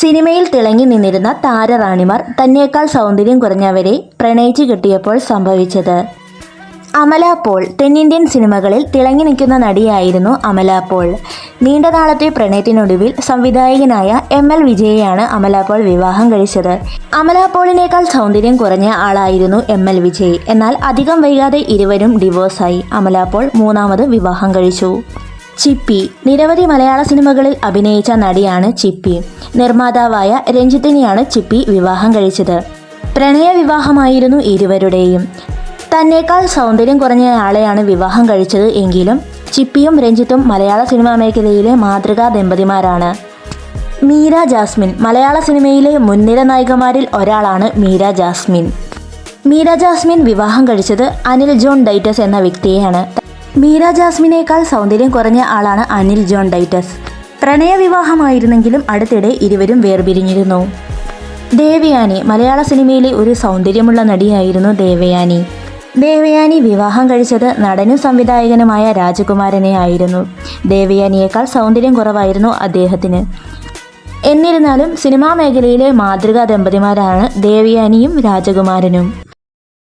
സിനിമയിൽ തിളങ്ങി നിന്നിരുന്ന താരറാണിമാർ തന്നേക്കാൾ സൗന്ദര്യം കുറഞ്ഞവരെ പ്രണയിച്ചു കിട്ടിയപ്പോൾ സംഭവിച്ചത്. അമല പോൾ തെന്നിന്ത്യൻ സിനിമകളിൽ തിളങ്ങി നിൽക്കുന്ന നടിയായിരുന്നു അമല പോൾ. നീണ്ട നാളത്തെ പ്രണയത്തിനൊടുവിൽ സംവിധായകനായ എം എൽ വിജയെയാണ് അമല പോൾ വിവാഹം കഴിച്ചത്. അമല പോളിനേക്കാൾ സൗന്ദര്യം കുറഞ്ഞ ആളായിരുന്നു എം എൽ വിജയ്. എന്നാൽ അധികം വൈകാതെ ഇരുവരും ഡിവോഴ്സായി അമല പോൾ മൂന്നാമത് വിവാഹം കഴിച്ചു. ചിപ്പി. നിരവധി മലയാള സിനിമകളിൽ അഭിനയിച്ച നടിയാണ് ചിപ്പി. നിർമ്മാതാവായ രഞ്ജിത്തിനെയാണ് ചിപ്പി വിവാഹം കഴിച്ചത്. പ്രണയ വിവാഹമായിരുന്നു ഇരുവരുടെയും. തന്നേക്കാൾ സൗന്ദര്യം കുറഞ്ഞയാളെയാണ് വിവാഹം കഴിച്ചത് എങ്കിലും ചിപ്പിയും രഞ്ജിത്തും മലയാള സിനിമാ മേഖലയിലെ മാതൃകാ ദമ്പതിമാരാണ്. മീര ജാസ്മിൻ. മലയാള സിനിമയിലെ മുൻനിര നായികമാരിൽ ഒരാളാണ് മീര ജാസ്മിൻ. മീര ജാസ്മിൻ വിവാഹം കഴിച്ചത് അനിൽ ജോൺ ഡൈറ്റസ് എന്ന വ്യക്തിയെയാണ്. മീര ജാസ്മിനേക്കാൾ സൗന്ദര്യം കുറഞ്ഞ ആളാണ് അനിൽ ജോൺ ഡൈറ്റസ് പ്രണയ വിവാഹമായിരുന്നെങ്കിലും അടുത്തിടെ ഇരുവരും വേർപിരിഞ്ഞിരുന്നു. ദേവയാനി മലയാള സിനിമയിലെ ഒരു സൗന്ദര്യമുള്ള നടിയായിരുന്നു ദേവയാനി. ദേവയാനി വിവാഹം കഴിച്ചത് നടനും സംവിധായകനുമായ രാജകുമാരനെ ആയിരുന്നു. ദേവയാനിയേക്കാൾ സൗന്ദര്യം കുറവായിരുന്നു അദ്ദേഹത്തിന്. എന്നിരുന്നാലും സിനിമാ മേഖലയിലെ മാതൃകാ ദമ്പതിമാരാണ് ദേവയാനിയും രാജകുമാരനും.